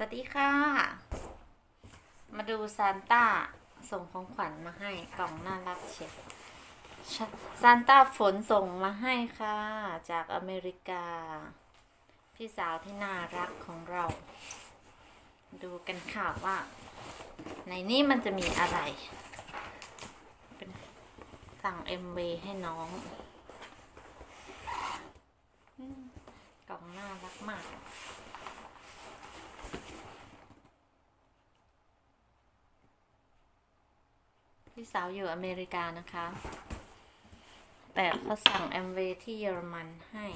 สวัสดีค่ะ มาดูซานต้าส่งของขวัญมาให้กล่องน่ารักเชียวซานต้าฝนส่งมาให้ค่ะ จากอเมริกา พี่สาวที่น่ารักของเรา ดูกันค่ะว่า ในนี้มันจะมีอะไรเป็นสั่ง MV ให้น้องกล่องน่ารักมาก พี่สาวอยู่อเมริกานะคะ แต่เขาสั่งแอมเวที่เยอรมันให้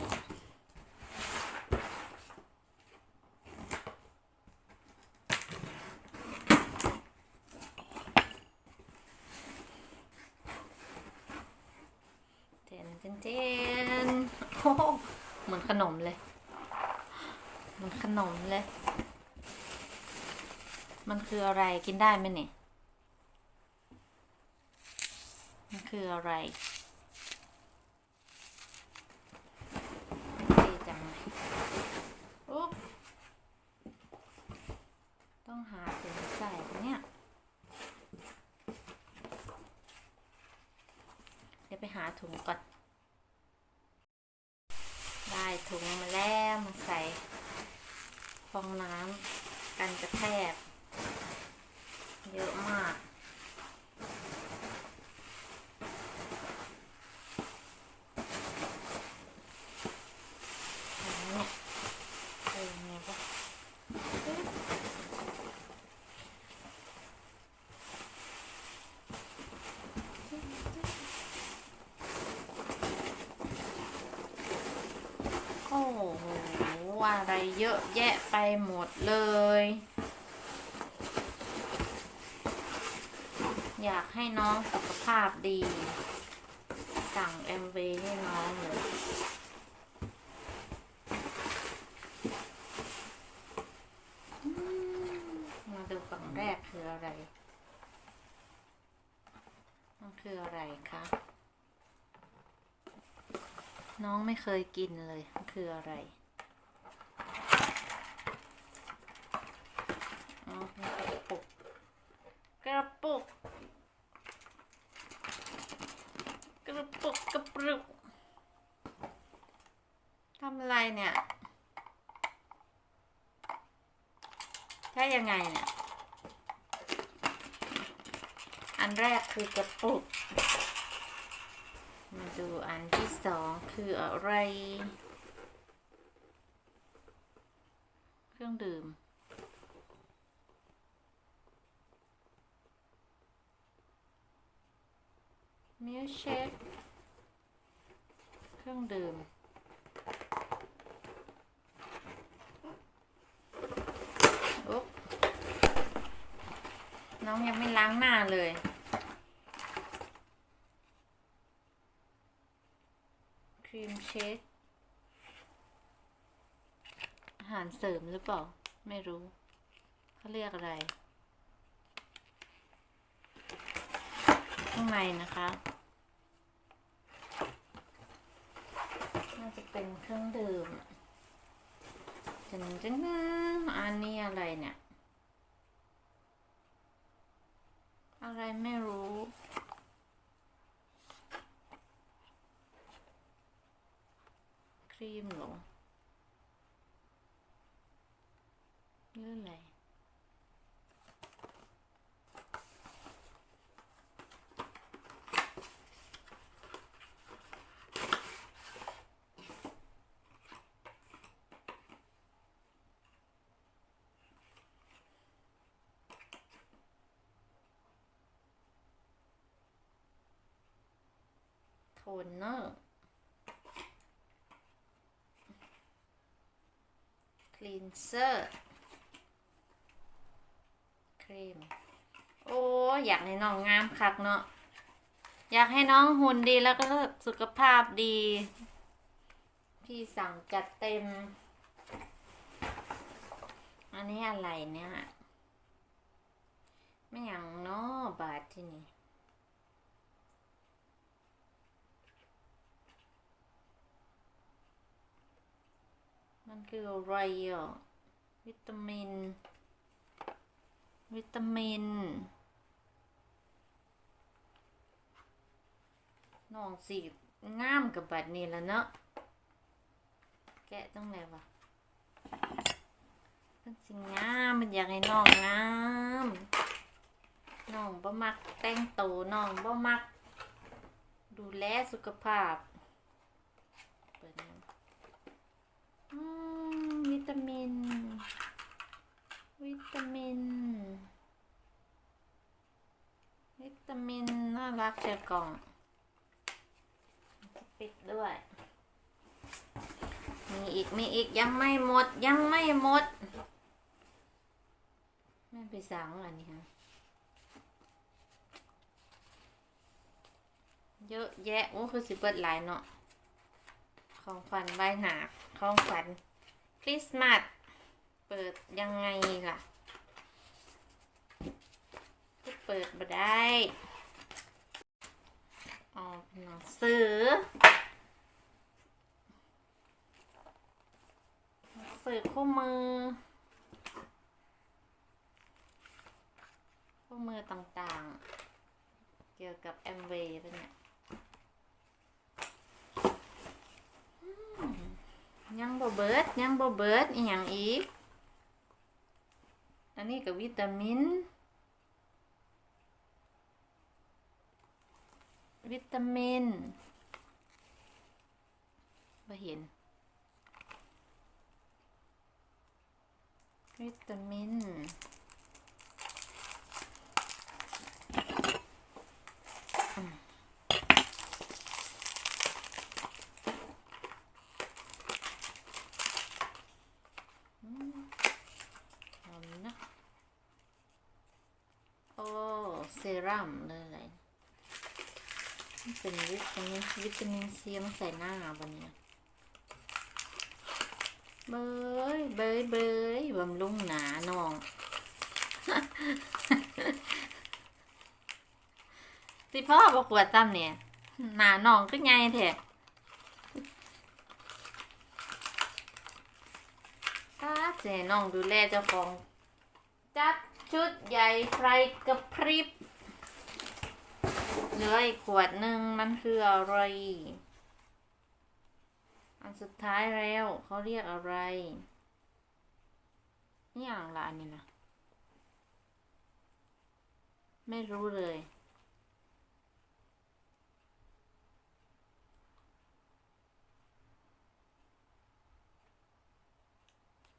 เจนเจนเจนโอ้เหมือนขนมเลยเหมือนขนมเลย มันคืออะไรกินได้ไหมเนี่ย มันคืออะไรดีจังเลยอุ๊บต้องหาถุงใส่เนี่ย เดี๋ยวไปหาถุงก่อน ได้ถุงมาแล้วมาใส่ฟองน้ำกันกระแทก เยอะมาก อะไรเนี่ยเออไงวะปึ๊บโอ้โห ว่าอะไรเยอะแยะไปหมดเลย อยากให้น้องสุขภาพดี สั่ง MV ให้น้องเลยมาดูกล่องแรกคืออะไร มันคืออะไรคะน้องไม่เคยกินเลยมันคืออะไรอ๋อเป็นกระปุก กระปุก กระปุกกระปุกทำอะไรเนี่ย ใช่ยังไงเนี่ย อันแรกคือกระปุก มาดูอันที่สองคืออะไร เครื่องดื่มมิลเชคเครื่องดื่ม อุ๊บ น้องยังไม่ล้างหน้าเลย ครีมเชคอาหารเสริมหรือเปล่า ไม่รู้เขาเรียกอะไร ข้างในนะคะ น่าจะเป็นเครื่องดื่มจังจังอันนี้อะไรเนี่ย อะไรไม่รู้ ครีมหรอหรืออะไร โทนเนอร์คลีนเซอร์ครีม โอ้อยากให้น้องงามคักเนาะอยากให้น้องหุ่นดีแล้วก็สุขภาพดี พี่สั่งจัดเต็ม อันนี้อะไรเนี่ยไม่อย่างเนาะบาทที่นี่ มันคืออะไรอะวิตามิน วิตามินน้องสีงามกับบัดนี้แล้วเนาะแกะต้องไหนวะมันสิงามมันอยากให้น้องงามน้องบ่มักแต่งตัวน้องบ่มัก ดูแลสุขภาพเปิดน้ วิตามิน วิตามิน วิตามิน น่ารักเจอกล่อง ปิดด้วย มีอีก มีอีก ยังไม่หมด ยังไม่หมดไม่ไปสั่งอันนี้ฮะเยอะแยะ โอ้ คือสิเปิดหลายเนาะ ของขวัญใบหนาของขวัญคริสต์มาสเปิดยังไงล่ะก็เปิดมาได้ออกหนังสือหนังสือคู่มือคู่มือต่างๆ เกี่ยวกับแอมเวย์ปะเนี่ยอืม ยังบ่เบิดยังบ่เบิดอีหยังอีก อันนี้ก็วิตามิน วิตามินบ่เห็น วิตามิน เอานะ โอ้ เซรั่มเลยอะไรเป็นวิตามินวิตามินซีมาใส่หน้าบนนี้เบยเบยเบยบำรุงหนาน้องสิพ่อบอกวดตั้มเนี่ยหนาน้องก็ไงแท้ถ้าเจน้องดูแลเจ้าของ จัดชุดใหญ่ไฟกระพริบ ลืออีกขวดหนึ่งมันคืออะไร อันสุดท้ายแล้วเขาเรียกอะไร นี่อย่างละอันนี้นะ ไม่รู้เลย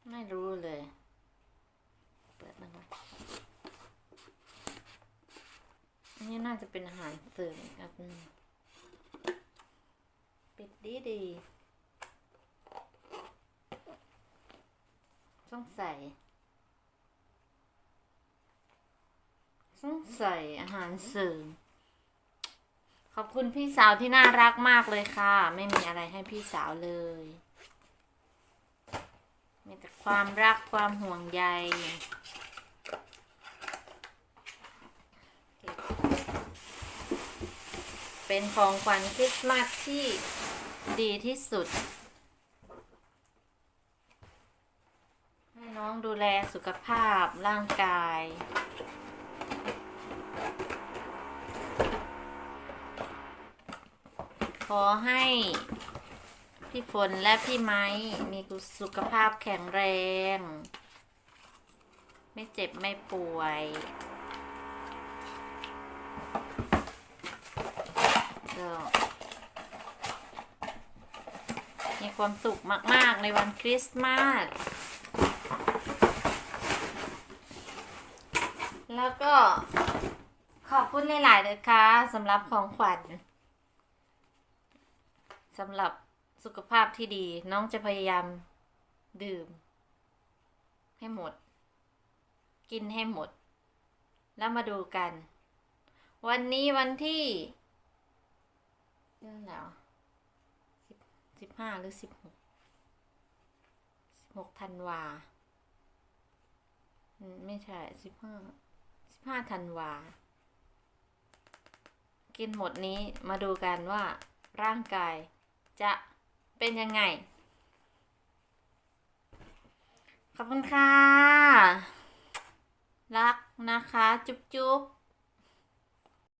ไม่รู้เลย เปิดมันก่อนอั นนี้น่าจะเป็นอาหารเสริมครับอืมปิดดีดีต้องใส่ต้องใส่อาหารเสริมขอบคุณพี่สาวที่น่ารักมากเลยค่ะ ไม่มีอะไรให้พี่สาวเลย มีแต่ความรักความห่วงใย เป็นของขวัญคริสต์มาสที่ดีที่สุด ให้น้องดูแลสุขภาพร่างกาย ขอให้พี่ฝนและพี่ไม้มีสุขภาพแข็งแรง ไม่เจ็บไม่ป่วยก็มี ความสุขมาก ๆ ในวันคริสต์มาส แล้วก็ขอบคุณหลายๆเลยค่ะสำหรับของขวัญสำหรับสุขภาพที่ดีน้องจะพยายามดื่ม ให้หมด กินให้หมด แล้วมาดูกัน วันนี้วันที่นั่นแล้ว สิบห้าหรือสิบหกสิบหกธันวาอืมไม่ใช่สิบห้าสิบห้าธันวา กินหมดนี้มาดูกันว่าร่างกายจะเป็นยังไง ขอบคุณค่ะลารักนะคะ จุ๊บจุ๊บ